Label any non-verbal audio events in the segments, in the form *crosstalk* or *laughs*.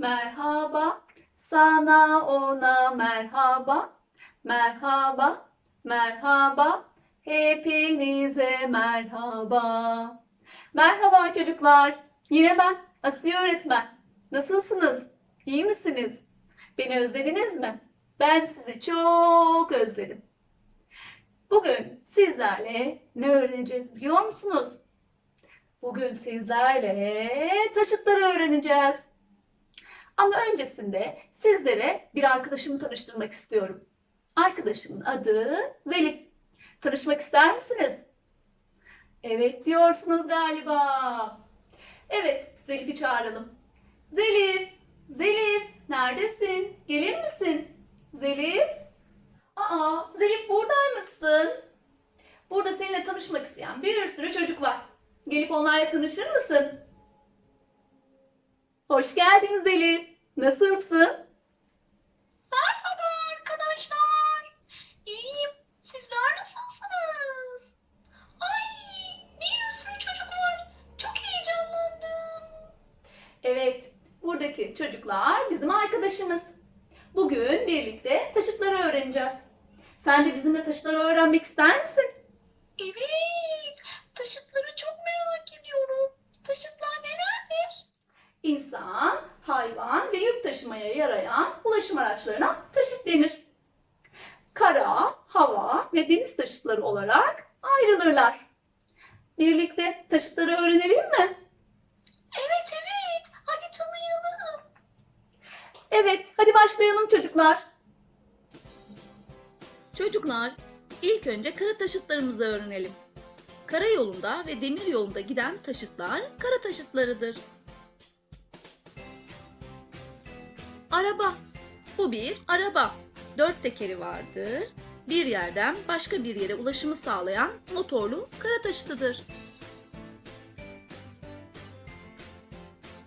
merhaba. Sana ona merhaba. Merhaba, merhaba. Hepinize merhaba. Merhaba çocuklar. Yine ben Asiye öğretmen. Nasılsınız? İyi misiniz? Beni özlediniz mi? Ben sizi çok özledim. Bugün sizlerle ne öğreneceğiz biliyor musunuz? Bugün sizlerle taşıtları öğreneceğiz. Ama öncesinde sizlere bir arkadaşımı tanıştırmak istiyorum. Arkadaşımın adı Zelif. Tanışmak ister misiniz? Evet diyorsunuz galiba. Evet, Zelif'i çağıralım. Zelif, Zelif, neredesin? Gelir misin? Zelif? Aa, Zelif buradaymışsın. Burada seninle tanışmak isteyen bir sürü çocuk var. Gelip onlarla tanışır mısın? Hoş geldin Zelif. Nasılsın? Merhaba arkadaşlar. İyiyim. Sizler nasılsınız? Ay, bir sürü çocuk var. Çok heyecanlandım. Evet, buradaki çocuklar bizim arkadaşımız. Bugün birlikte taşıtları öğreneceğiz. Sen de bizimle taşıtları öğrenmek ister misin? Evet, taşıtları çok merak ediyorum. Taşıtlar nelerdir? İnsan, hayvan ve yük taşımaya yarayan ulaşım araçlarına taşıt denir. Kara, hava ve deniz taşıtları olarak ayrılırlar. Birlikte taşıtları öğrenelim mi? Evet evet, hadi tanıyalım. Evet, hadi başlayalım çocuklar. Çocuklar, ilk önce kara taşıtlarımızı öğrenelim. Karayolunda ve demir yolunda giden taşıtlar kara taşıtlarıdır. Araba. Bu bir araba. Dört tekeri vardır. Bir yerden başka bir yere ulaşımı sağlayan motorlu kara taşıtıdır.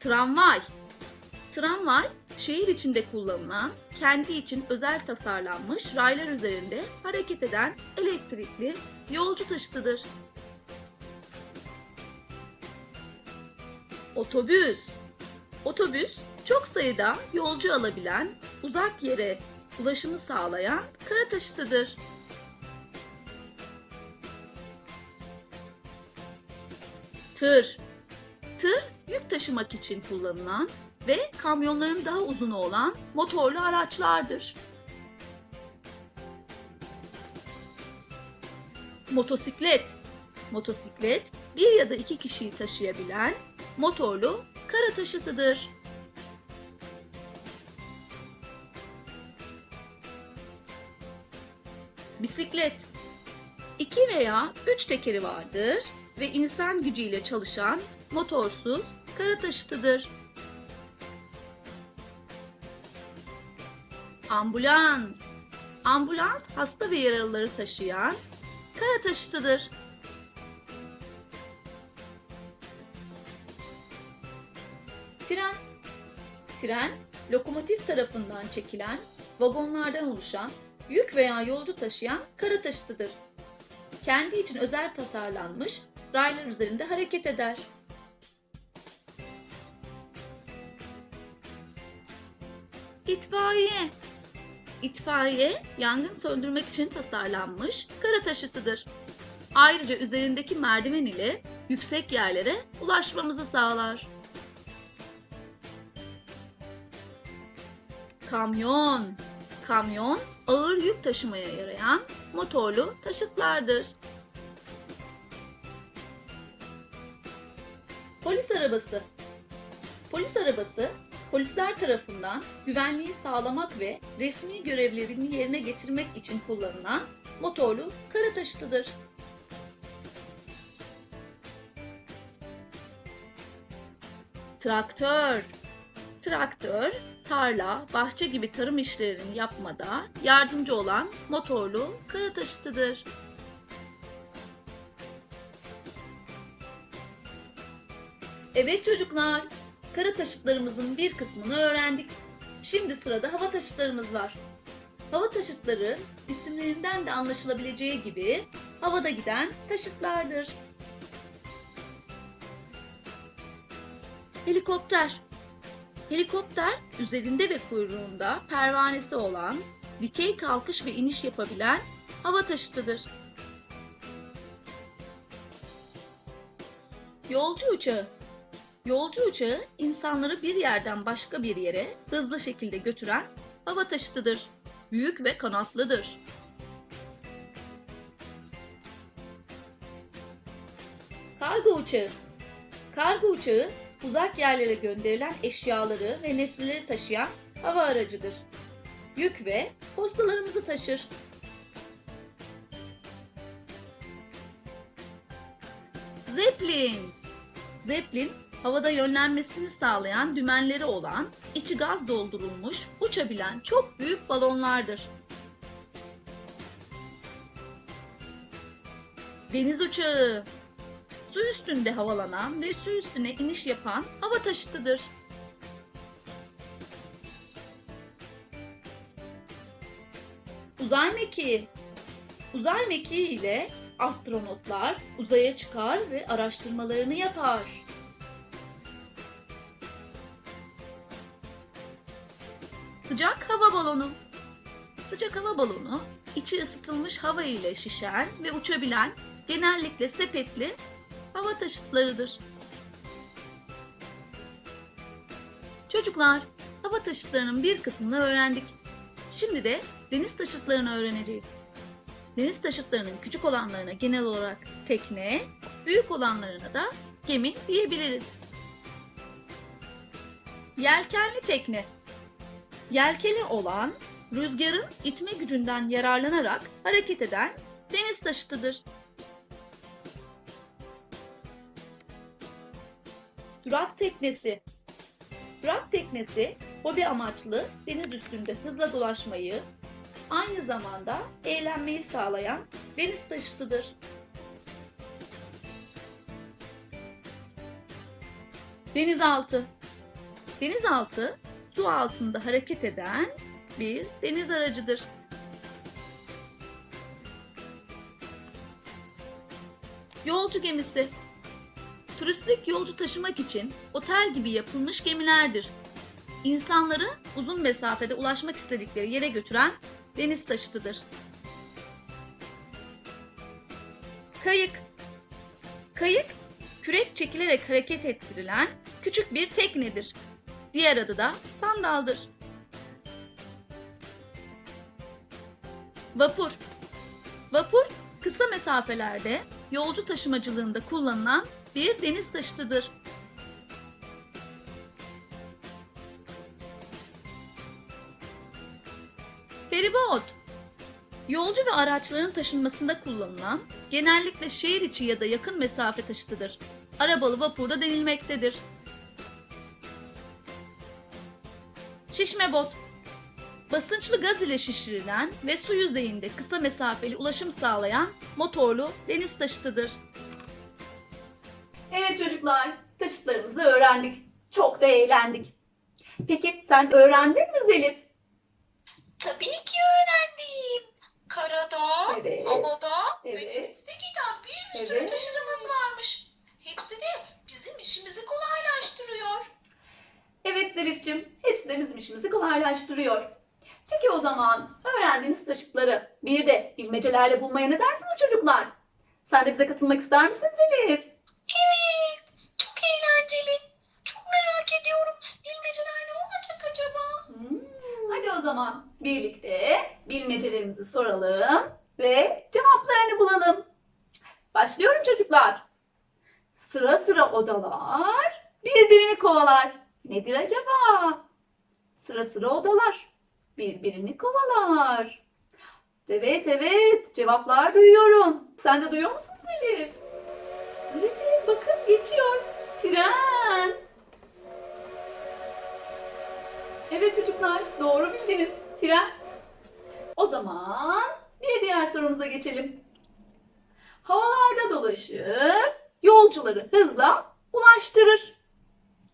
Tramvay. Tramvay, şehir içinde kullanılan, kendi için özel tasarlanmış raylar üzerinde hareket eden elektrikli yolcu taşıtıdır. Otobüs. Otobüs, çok sayıda yolcu alabilen, uzak yere ulaşımı sağlayan kara taşıtıdır. Tır. Tır, yük taşımak için kullanılan ve kamyonların daha uzunu olan motorlu araçlardır. Motosiklet. Motosiklet, bir ya da iki kişiyi taşıyabilen motorlu kara taşıtıdır. Bisiklet. İki veya üç tekeri vardır ve insan gücüyle çalışan motorsuz kara taşıtıdır. Ambulans. Ambulans hasta ve yaralıları taşıyan kara taşıtıdır. Tren. Tren, lokomotif tarafından çekilen vagonlardan oluşan yük veya yolcu taşıyan kara taşıtıdır. Kendi için özel tasarlanmış raylar üzerinde hareket eder. İtfaiye. İtfaiye, yangın söndürmek için tasarlanmış kara taşıtıdır. Ayrıca üzerindeki merdiven ile yüksek yerlere ulaşmamızı sağlar. Kamyon. Kamyon, ağır yük taşımaya yarayan motorlu taşıtlardır. Polis arabası. Polis arabası, polisler tarafından güvenliği sağlamak ve resmi görevlerini yerine getirmek için kullanılan motorlu kara taşıtıdır. Traktör. Traktör, tarla, bahçe gibi tarım işlerini yapmada yardımcı olan motorlu kara taşıtıdır. Evet çocuklar, kara taşıtlarımızın bir kısmını öğrendik. Şimdi sırada hava taşıtlarımız var. Hava taşıtları isimlerinden de anlaşılabileceği gibi havada giden taşıtlardır. Helikopter Helikopter üzerinde ve kuyruğunda pervanesi olan, dikey kalkış ve iniş yapabilen hava taşıtıdır. Yolcu uçağı Yolcu uçağı insanları bir yerden başka bir yere hızlı şekilde götüren hava taşıtıdır. Büyük ve kanatlıdır. Kargo uçağı Kargo uçağı uzak yerlere gönderilen eşyaları ve nesneleri taşıyan hava aracıdır. Yük ve postalarımızı taşır. Zeppelin Zeppelin, havada yönlenmesini sağlayan dümenleri olan, içi gaz doldurulmuş, uçabilen çok büyük balonlardır. Deniz uçağı Su üstünde havalanan ve su üstüne iniş yapan hava taşıtıdır. Uzay mekiği Uzay mekiği ile astronotlar uzaya çıkar ve araştırmalarını yapar. Sıcak hava balonu Sıcak hava balonu, içi ısıtılmış hava ile şişen ve uçabilen genellikle sepetli hava taşıtlarıdır. Çocuklar, hava taşıtlarının bir kısmını öğrendik. Şimdi de deniz taşıtlarını öğreneceğiz. Deniz taşıtlarının küçük olanlarına genel olarak tekne, büyük olanlarına da gemi diyebiliriz. Yelkenli tekne. Yelkeni olan, rüzgarın itme gücünden yararlanarak hareket eden deniz taşıtıdır. Durak teknesi. Durak teknesi hobi amaçlı deniz üstünde hızla dolaşmayı, aynı zamanda eğlenmeyi sağlayan deniz taşıtıdır. Denizaltı. Denizaltı su altında hareket eden bir deniz aracıdır. Yolcu gemisi. Turistik yolcu taşımak için otel gibi yapılmış gemilerdir. İnsanları uzun mesafede ulaşmak istedikleri yere götüren deniz taşıtıdır. Kayık Kayık, kürek çekilerek hareket ettirilen küçük bir teknedir. Diğer adı da sandaldır. Vapur Vapur, kısa mesafelerde yolcu taşımacılığında kullanılan bir deniz taşıtıdır. Feribot Yolcu ve araçların taşınmasında kullanılan, genellikle şehir içi ya da yakın mesafe taşıtıdır. Arabalı vapurda denilmektedir. Şişme bot Basınçlı gaz ile şişirilen ve su yüzeyinde kısa mesafeli ulaşım sağlayan motorlu deniz taşıtıdır. Evet çocuklar, taşıtlarımızı öğrendik. Çok da eğlendik. Peki sen öğrendin mi Zelif? Tabii ki öğrendim. Karada, Evet. havada ve Evet. denizde giden bir sürü Evet. taşıtımız varmış. Hepsi de bizim işimizi kolaylaştırıyor. Evet Zelif'cim, hepsi de bizim işimizi kolaylaştırıyor. Peki o zaman öğrendiğiniz taşıtları bir de bilmecelerle bulmaya ne dersiniz çocuklar? Sen de bize katılmak ister misin Zelif? Evet, çok eğlenceli. Çok merak ediyorum. Bilmeceler ne olacak acaba? Hmm, Hadi o zaman birlikte bilmecelerimizi soralım ve cevaplarını bulalım. Başlıyorum çocuklar. Sıra sıra odalar birbirini kovalar. Nedir acaba? Sıra sıra odalar birbirini kovalar. Evet evet cevaplar duyuyorum. Sen de duyuyor musun Zelif? Evet evet bakın geçiyor. Tren. Evet çocuklar, doğru bildiniz. Tren. O zaman bir diğer sorumuza geçelim. Havalarda dolaşır, yolcuları hızla ulaştırır.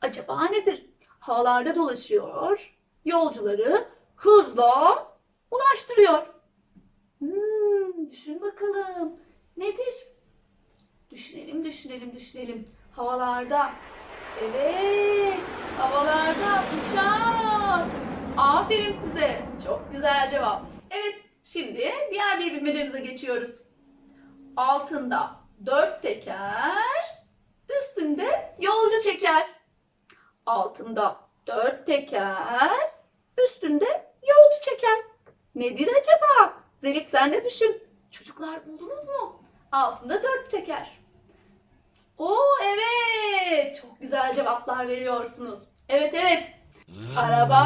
Acaba nedir? Havalarda dolaşıyor, yolcuları hızla ulaştırıyor. Hmm, düşün bakalım. Nedir? Düşünelim, düşünelim, düşünelim. Havalarda. Evet. Havalarda uçak. Aferin size. Çok güzel cevap. Evet, şimdi diğer bir bilmecemize geçiyoruz. Altında dört teker, üstünde yolcu çeker. Altında dört teker, üstünde yolcu çeker. Nedir acaba? Zelif sen de düşün. Çocuklar buldunuz mu? Altında dört teker. Oo evet. Çok güzel cevaplar veriyorsunuz. Evet evet. Araba.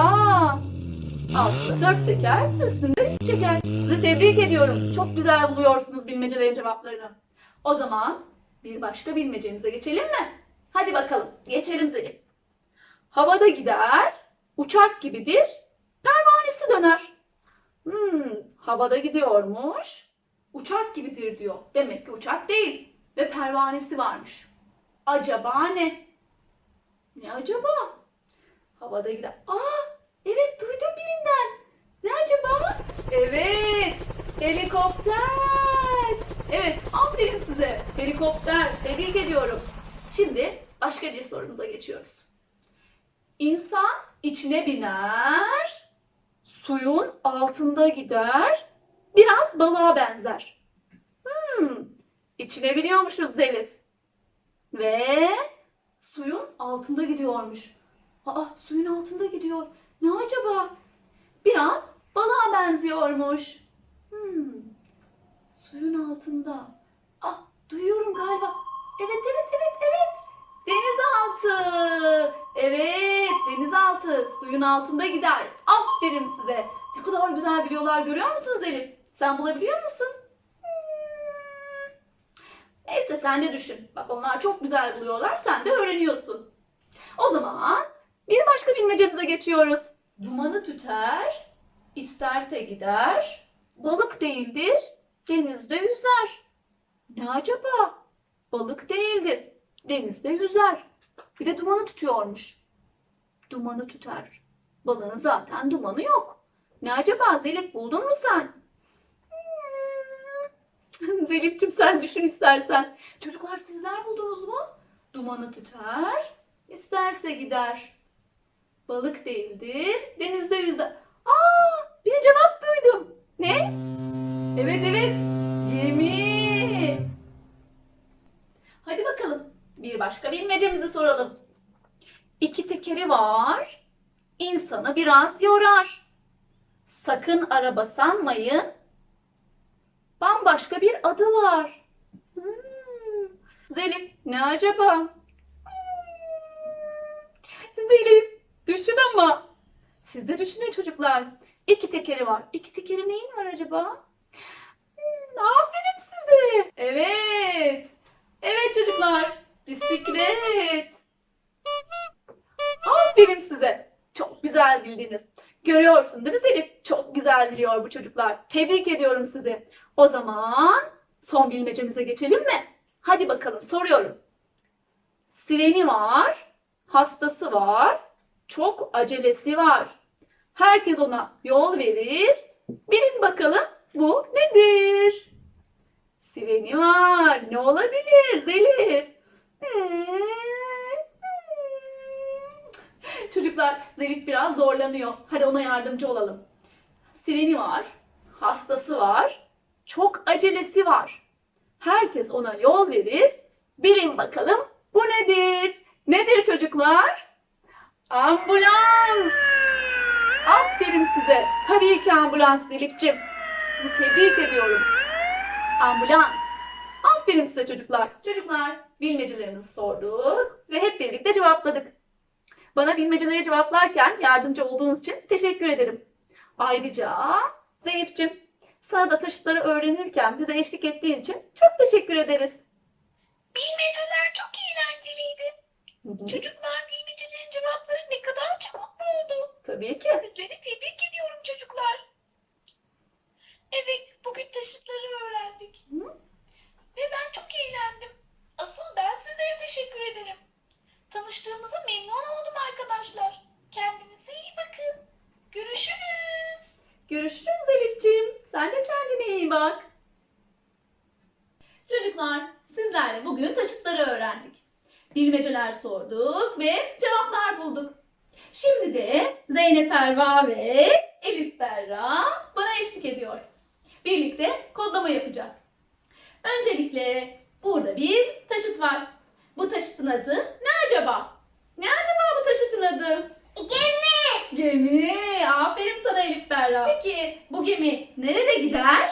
Altında dört teker, üstünde üç çeker. Sizi tebrik ediyorum. Çok güzel buluyorsunuz bilmecelerin cevaplarını. O zaman bir başka bilmecemize geçelim mi? Hadi bakalım. Geçelim Zelif. Havada gider, uçak gibidir, pervanesi döner. Hmm, havada gidiyormuş, uçak gibidir diyor. Demek ki uçak değil ve pervanesi varmış. Acaba ne? Ne acaba? Havada gider. Aa, evet duydum birinden. Ne acaba? Evet, helikopter. Evet, aferin size. Helikopter. Tebrik ediyorum. Şimdi başka bir sorumuza geçiyoruz. İnsan içine biner, suyun altında gider, biraz balığa benzer. Hmm, içine biniyormuşuz Zelif. Ve suyun altında gidiyormuş. Aa, suyun altında gidiyor. Ne acaba? Biraz balığa benziyormuş. Hmm, suyun altında. Ah, duyuyorum galiba. Evet, evet. Evet, denizaltı. Suyun altında gider. Aferin size. Ne kadar güzel biliyorlar görüyor musunuz Elif? Sen bulabiliyor musun? Neyse sen de düşün. Bak onlar çok güzel buluyorlar. Sen de öğreniyorsun. O zaman bir başka bilmecemize geçiyoruz. Dumanı tüter, isterse gider, balık değildir, denizde yüzer. Ne acaba? Balık değildir, denizde yüzer. Bir de dumanı tutuyormuş. Dumanı tüter. Balığın zaten dumanı yok. Ne acaba Zelif buldun mu sen? *laughs* Zelif'cim sen düşün istersen. Çocuklar sizler buldunuz mu? Dumanı tüter, isterse gider. Balık değildir, denizde yüzer. Aa, bir cevap duydum. Ne? Evet evet, gemi. Bir başka bilmecemizi soralım. İki tekeri var, insanı biraz yorar. Sakın araba sanmayın, bambaşka bir adı var. Hmm. Zelif, ne acaba? Hmm. Zelif, düşün ama. Siz de düşünün çocuklar. İki tekeri var. İki tekeri neyin var acaba? Hmm, aferin size. Evet. Evet çocuklar. Bisiklet. Aferin size. Çok güzel bildiniz. Görüyorsun değil mi Zelif? Çok güzel biliyor bu çocuklar. Tebrik ediyorum sizi. O zaman son bilmecemize geçelim mi? Hadi bakalım soruyorum. Sireni var, hastası var, çok acelesi var. Herkes ona yol verir. Bilin bakalım bu nedir? Sireni var. Ne olabilir Zelif? Hmm. Çocuklar Zelif biraz zorlanıyor. Hadi ona yardımcı olalım. Sireni var, hastası var, çok acelesi var. Herkes ona yol verir. Bilin bakalım bu nedir? Nedir çocuklar? Ambulans. Aferin size. Tabii ki ambulans Elif'ciğim. Sizi tebrik ediyorum. Ambulans. Aferin size çocuklar. Çocuklar bilmecelerimizi sorduk ve hep birlikte cevapladık. Bana bilmeceleri cevaplarken yardımcı olduğunuz için teşekkür ederim. Ayrıca Zeynep'ciğim sana da taşıtları öğrenirken bize eşlik ettiğin için çok teşekkür ederiz. Bilmeceler çok eğlenceliydi. Çocuklar bilmecelerin cevapları ne kadar çabuk buldu. Tabii ki. Sizleri tebrik ediyorum çocuklar. Evet, bugün taşıtları öğrendik. Hı? Ve ben çok eğlendim. Asıl ben sizlere teşekkür ederim. Tanıştığımıza memnun oldum arkadaşlar. Kendinize iyi bakın. Görüşürüz. Görüşürüz Elif'ciğim. Sen de kendine iyi bak. Çocuklar, sizlerle bugün taşıtları öğrendik. bilmeceler sorduk ve cevaplar bulduk. Şimdi de Zeynep Erva ve Elif Berra bana eşlik ediyor. Birlikte kodlama yapacağız. Öncelikle burada bir taşıt var. Bu taşıtın adı ne acaba? Ne acaba bu taşıtın adı? Gemi. Gemi. Aferin sana Elif Berra. Peki bu gemi nerede gider?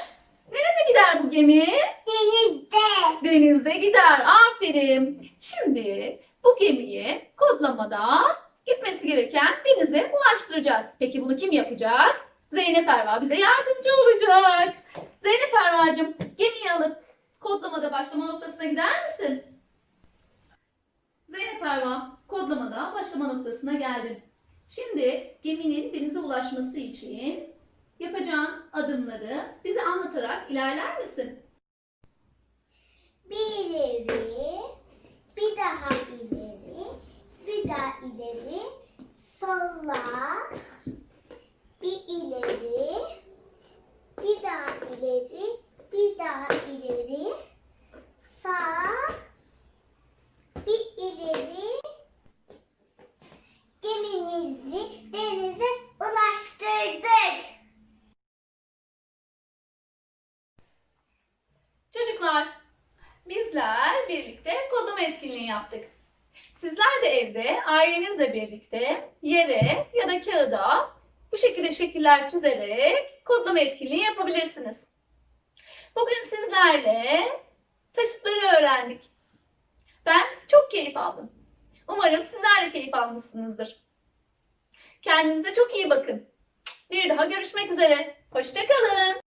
Nerede gider bu gemi? Denizde. Denizde gider. Aferin. Şimdi bu gemiyi kodlamada gitmesi gereken denize ulaştıracağız. Peki bunu kim yapacak? Zeynep Erva bize yardımcı olacak. Zeynep Erva'cığım gemiyi alıp kodlamada başlama noktasına gider misin? Zeynep Erva kodlamada başlama noktasına geldin. Şimdi geminin denize ulaşması için yapacağın adımları bize anlatarak ilerler misin? Bir ileri, bir daha ileri, bir daha ileri, sola, bir ileri, bir daha ileri, bir daha ileri, sağ, bir ileri, gemimizi denize ulaştırdık. Çocuklar, bizler birlikte kodlama etkinliği yaptık. Sizler de evde ailenizle birlikte yere ya da kağıda bu şekilde şekiller çizerek kodlama etkinliği yapabilirsiniz. Bugün sizlerle taşıtları öğrendik. Ben çok keyif aldım. Umarım sizler de keyif almışsınızdır. Kendinize çok iyi bakın. Bir daha görüşmek üzere. Hoşçakalın.